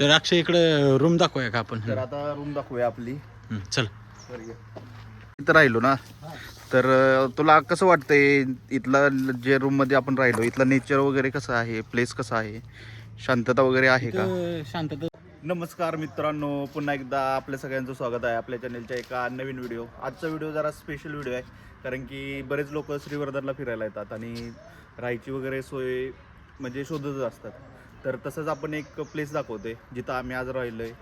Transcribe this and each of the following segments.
तर अक्षय इकडे रूम दाखवूया का आपण? तर आता रूम दाखवूया आपली. हं, चल. इथं राहिलो ना. तर अं, तुला कसं वाटतंय इथला जे रूममध्ये आपण राहिलो इथला नेचर वगैरे कसं आहे? प्लेस कसं आहे? शांतता वगैरे आहे का? शांतता नमस्कार मित्रांनो. पुन्हा एकदा आपल्या सगळ्यांचं स्वागत आहे आपल्या चॅनलच्या एका नवीन व्हिडिओ आजचा व्हिडिओ जरा स्पेशल व्हिडिओ आहे कारण की बरेच लोक श्रीवर्धनला फिरायला येतात आणि राहायची वगैरे सोय म्हणजे शोधतच असतात. तर तसंच आपण एक प्लेस दाखवतोय जिथं आम्ही आज राहिलो आहे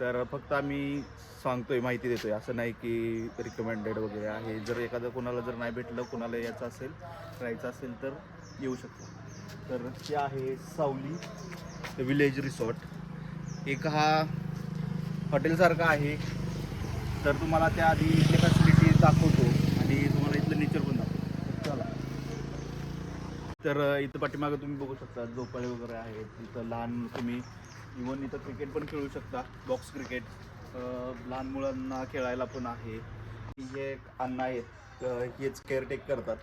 तर फक्त आम्ही सांगतोय माहिती देतोय. असं नाही की रिकमेंडेड वगैरे आहे. जर एखादं कोणाला जर नाही भेटलं कोणाला यायचं असेल राहायचं असेल तर येऊ शकतो. तर हे आहे सावली विलेज रिसॉर्ट एक हा हॉटेलसारखा आहे. तर तुम्हाला त्या आधी इथली दाखवतो आणि तुम्हाला इथलं नेचर पण दाखवतो चला तर इथं पाठीमागं तुम्ही बघू शकता झोपाळे वगैरे आहेत. इथं लहान तुम्ही इवन इथं क्रिकेट पण खेळू शकता बॉक्स क्रिकेट लहान मुलांना खेळायला पण आहे. हे एक अण्णा आहेत हेच केअरटेक करतात.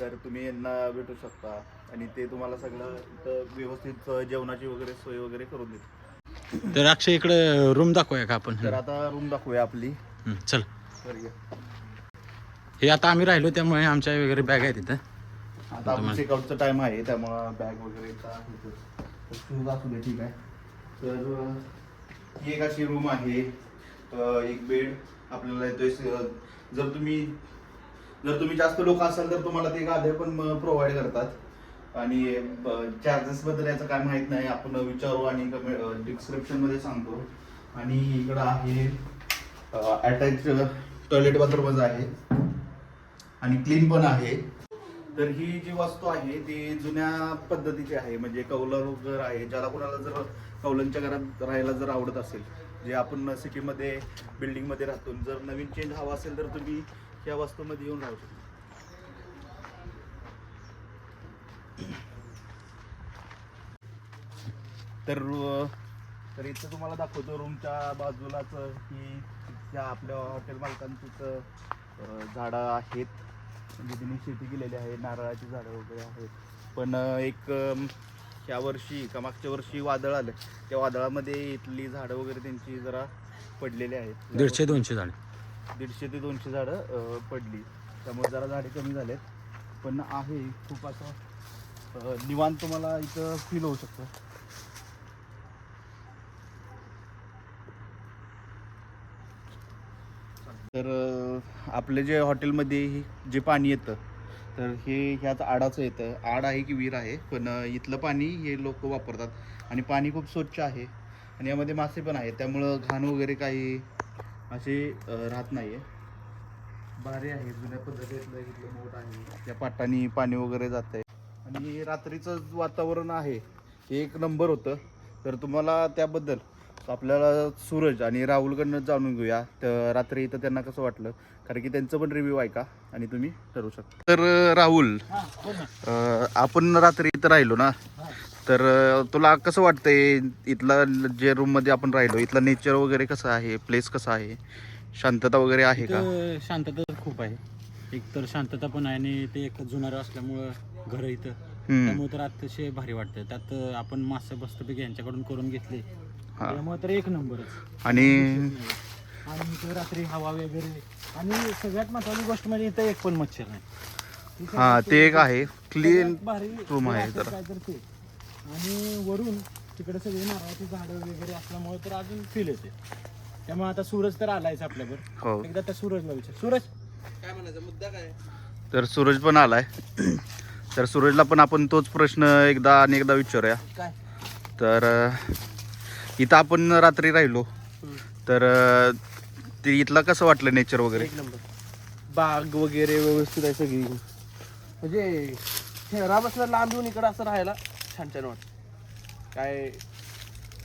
तर तुम्ही यांना भेटू शकता आणि ते तुम्हाला सगळं इथं व्यवस्थित जेवणाची वगैरे सोय वगैरे करून देतात. तर अक्षय इकडे रूम दाखवूया का आपण? तर आता रूम दाखवूया आपली. चल. हे आता आम्ही राहिलो त्यामुळे आमच्या वगैरे बॅग आहेत तिथं आता आपण चेकआउटचा टाइम आहे त्यामुळं बॅग वगैरे शूज असू दे ठीक आहे. तर ही एक अशी रूम आहे एक बेड आपल्याला येतोय जर तुम्ही जर तुम्ही जास्त लोक असाल तर तुम्हाला ते गाद्या पण प्रोव्हाइड करतात. आणि चार्जेस बद्दल याचं काय माहीत नाही आपण विचारू आणि डिस्क्रिप्शनमध्ये सांगतो. आणि इकडं आहे अटॅच टॉयलेट बाथरूमच आहे. आणि क्लीन पण आहे. तर ही जी वस्तू आहे ती जुन्या पद्धतीची आहे. म्हणजे कौलर घर आहे ज्याला कोणाला जर कौलांच्या घरात राहायला जर आवडत असेल जे आपण सिटीमध्ये बिल्डिंगमध्ये राहतो जर नवीन चेंज हवा असेल तर तुम्ही या वस्तूमध्ये येऊन राहू शकता. तर तर इथं तुम्हाला दाखवतो रूमच्या बाजूलाच ही त्या आपल्या हॉटेल मालकांचीच झाडं आहेत. म्हणजे त्यांनी शेती केलेली आहे नारळाची झाडं वगैरे आहेत. पण एक ह्या वर्षी का मागच्या वर्षी वादळ आलं. त्या वादळामध्ये इथली झाडं वगैरे त्यांची जरा पडलेली आहेत. दीडशे दोनशे झाड. दीडशे ते दोनशे झाडं पडली. त्यामुळे जरा झाडे कमी झालेत. पण आहे खूप असं निवांत तुम्हाला इथं फील होऊ शकतं. तर आपले जे हॉटेलमध्ये हे- जे पाणी येतं तर हे ह्याच आडाचं येतं. आड आहे की विहीर आहे पण इथलं पाणी हे लोक वापरतात. आणि पाणी खूप स्वच्छ आहे. आणि यामध्ये मासे पण आहेत. त्यामुळं घाण वगैरे काही असे राहत नाही आहे भारी आहे. जुन्या पद्धतीतलं इथलं मोठ आहे. त्या पाटाने पाणी वगैरे जात आहे आणि रात्रीचं वातावरण आहे. हे एक नंबर होतं. तर तुम्हाला त्याबद्दल आपल्याला सूरज आणि राहुलकडनं जाणून घेऊया. तर रात्री इथं त्यांना कसं वाटलं? कारण की त्यांचं पण रिव्ह्यू ऐका आणि तुम्ही ठरवू शकता. तर राहुल अं, आपण रात्री इथं राहिलो ना? तर अं, तुला कसं वाटतंय इथला जे रूममध्ये आपण राहिलो इथला नेचर वगैरे कसं आहे? प्लेस कसं आहे? शांतता वगैरे आहे का? इथं शांतता खूप आहे. एक तर शांतता पण आहे आणि ते एक जुनार असल्यामुळं घर इथं. हम्म. त्यामुळे तर अतिशय भारी वाटतं त्यात आपण मासे बस्तपैकी यांच्याकडून करून घेतले. त्यामुळे तर एक नंबरच. आणि आणि इथं रात्री हवा वगैरे. आणि सगळ्यात महत्वाची गोष्ट म्हणजे इथं एक पण मच्छर नाही. हा ते एक आहे. क्लीन room आहे. काय तर आणि वरून तिकडे सगळी नारळाची झाडं वगैरे असल्यामुळे तर अजून फील येते. त्यामुळे आता सूरज तर आलायच आपल्यावर हो. एकदा त्या सूरजला विचार. सूरज? तर सूरज पण आलाय. तर सूरजला पण आपण तोच प्रश्न एकदा आणि एकदा विचारूया. काय? तर इथं आपण रात्री राहिलो. तर ते इथलं कसं वाटलं नेचर वगैरे? एक नंबर. बाग वगैरे व्यवस्थित आहे सगळी. म्हणजे शहरापासून लांब येऊन इकडं असं राहायला छान छान वाटत. काय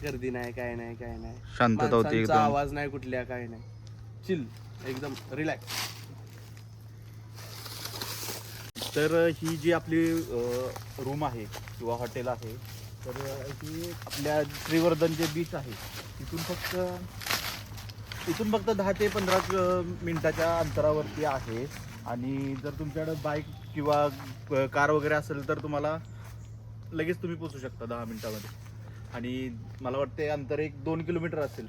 गर्दी नाही काय नाही काय नाही. शांतता होती माणसांचा एकदम. आवाज नाही कुठल्या काय नाही. चिल एकदम रिलॅक्स तर ही जी आपली रूम आहे किंवा हॉटेल आहे तर ही आपल्या श्रीवर्धन जे बीच आहे तिथून फक्त इथून फक्त दहा ते पंधरा मिनटाच्या अंतरावरती आहे. आणि जर तुमच्याकडं बाईक किंवा कार वगैरे असेल तर तुम्हाला लगेच तुम्ही पोचू शकता दहा मिनटामध्ये. आणि मला वाटते अंतर एक दोन किलोमीटर असेल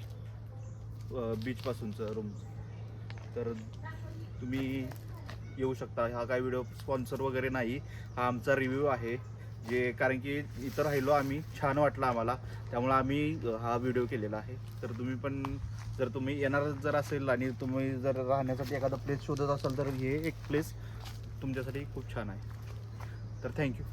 बीचपासूनचं रूम तर तुम्ही येऊ शकता. हा काय व्हिडिओ स्पॉन्सर वगैरे नाही. हा आमचा रिव्ह्यू आहे. जे कारण की इथं राहिलो आम्ही छान वाटलं आम्हाला. त्यामुळं आम्ही हा व्हिडिओ केलेला आहे. तर तुम्ही पण जर तुम्ही येणार जर असेल आणि तुम्ही जर राहण्यासाठी एखादा प्लेस शोधत असाल तर हे एक प्लेस तुमच्यासाठी खूप छान आहे. तर थँक्यू